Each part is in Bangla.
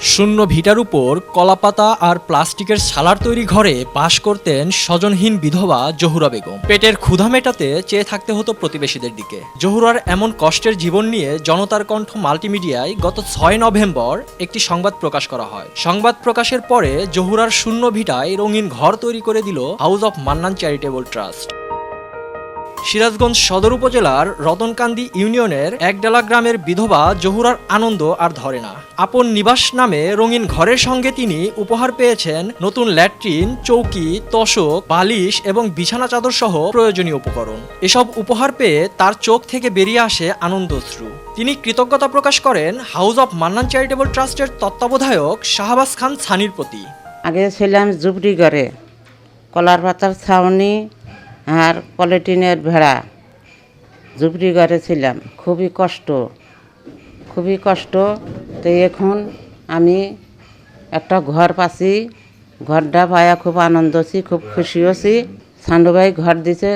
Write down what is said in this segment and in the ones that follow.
শূন্য ভিটার উপর কলাপাতা আর প্লাস্টিকের ছালার তৈরি ঘরে বাস করতেন স্বজনহীন বিধবা জহুরা বেগম। পেটের ক্ষুধা মেটাতে চেয়ে থাকতে হতো প্রতিবেশীদের দিকে। জহুরার এমন কষ্টের জীবন নিয়ে জনতার কণ্ঠ মাল্টিমিডিয়ায় গত ছয় নভেম্বর একটি সংবাদ প্রকাশ করা হয়। সংবাদ প্রকাশের পরে জহুরার শূন্য ভিটায় রঙিন ঘর তৈরি করে দিল house of Mannan charitable trust Sirajganj Sadar উপজেলার রতনকান্দি ইউনিয়নের একডালা গ্রামের বিধবা জহুরার আনন্দ আর ধরে না। আপন নিবাস নামে রঙিন ঘরের সঙ্গে তিনি উপহার পেয়েছেন নতুন ল্যাট্রিন, চৌকি তোষক বালিশ এবং বিছানা চাদর সহ প্রয়োজনীয় উপকরণ। এসব উপহার পেয়ে তার চোখ থেকে বেরিয়ে আসে আনন্দশ্রু। তিনি কৃতজ্ঞতা প্রকাশ করেন হাউস অব মান্নান চ্যারিটেবল ট্রাস্টের তত্ত্বাবধায়ক শাহবাজ খান ছানির প্রতি। আগে ছিলাম জুবড়ি ঘরে, কলার পাতার ছাউনি আর পলিটিনের ভেড়া ঝুপড়ি ঘরে ছিলাম। খুবই কষ্ট খুবই কষ্ট। তো এখন আমি একটা ঘর পাচ্ছি। ঘরটা পায়া খুব আনন্দ খুব খুশি আছি ভাই ঘর দিছে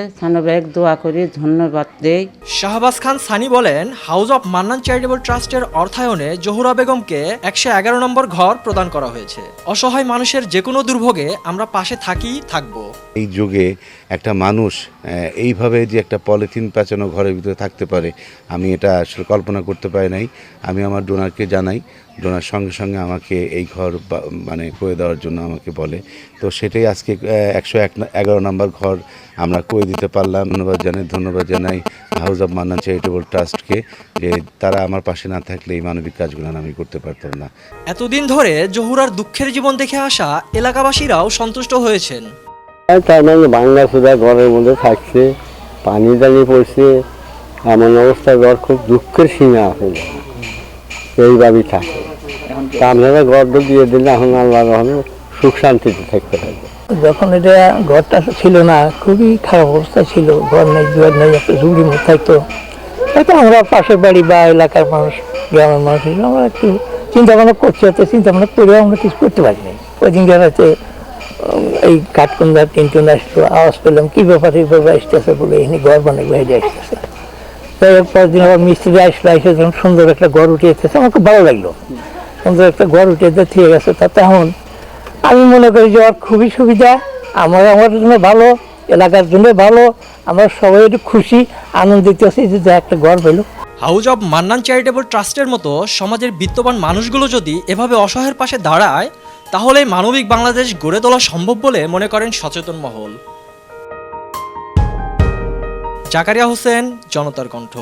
ভাইকে দোয়া করি ধন্যবাদ দেই। শাহবাজ খান সানি বলেন হাউস অব মান্নান চ্যারিটেবল ট্রাস্টের অর্থায়নে জহুরা বেগমকে একশো এগারো নম্বর ঘর প্রদান করা হয়েছে। অসহায় মানুষের যে কোনো দুর্ভোগে আমরা পাশে থাকি থাকব। এই যুগে একটা মানুষ এইভাবে যে একটা পলিথিন পেঁচানো ঘরের ভিতরে থাকতে পারে আমি এটা আসলে কল্পনা করতে পারি নাই। আমি আমার ডোনারকে জানাই ডোনার সঙ্গে সঙ্গে আমাকে এই ঘর মানে করে দেওয়ার জন্য আমাকে বলে। তো সেটাই আজকে একশো এক এগারো নম্বর ঘর আমরা করে দিতে পারলাম। ধন্যবাদ জানাই ধন্যবাদ জানাই হাউস অব মান্না চ্যারিটেবল ট্রাস্টকে যে তারা আমার পাশে না থাকলে এই মানবিক কাজগুলো আমি করতে পারতাম না। এতদিন ধরে জহুরার দুঃখের জীবন দেখে আসা এলাকাবাসীরাও সন্তুষ্ট হয়েছেন। তার মানে বাংলা সুদা ঘরের মধ্যে থাকছে পানি দানি পড়ছে এমন অবস্থা ঘর খুব দুঃখের সীমা আছে এইভাবেই থাকে। তা আপনারা গর্ব দিয়ে দিলে এখন আল্লাহ রহমে সুখ শান্তিতে থাকতে পারবে যখন এটা ঘরটা ছিল না, খুবই খারাপ অবস্থা ছিল। ঘর নেই, দুয়ার নেই, একটা ঝুড়ি মধ্যে থাকতো। তাতে আমরা পাশের বাড়ি বা এলাকার মানুষ, গ্রামের মানুষ আমরা একটু চিন্তা ভাবনা করছি হয়তো চিন্তা ভাবনা করে আমরা কিছু করতে পারিনি। ওই দিন হচ্ছে এই কাঠকুন্দা তিনকুন্দা আসলো আওয়াজ পেলাম, কী ব্যাপার, এই ব্যাপার আসতেছে বলে এখানে ঘর বানাই বাইরে আসতেছে। তাই পরের দিন আবার মিস্ত্রি আসলো, এসে যখন সুন্দর একটা ঘর এসেছে আমার খুব ভালো লাগল। সুন্দর একটা ঘর উঠিয়ে দিয়ে গেছে তা এখন আমি মনে করি যে ওর খুবই সুবিধা। আমার আমার জন্য ভালো, এলাকার জন্য ভালো। আমরা সবাই একটু খুশি, আনন্দিত আছি যে একটা ঘর পেল। হাউস অব মান্নান চ্যারিটেবল ট্রাস্টের মতো সমাজের বিত্তবান মানুষগুলো যদি এভাবে অসহায়ের পাশে দাঁড়ায়, তাহলে মানবিক বাংলাদেশ গড়ে তোলা সম্ভব বলে মনে করেন সচেতন মহল। জাকারিয়া হোসেন, জনতার কণ্ঠ।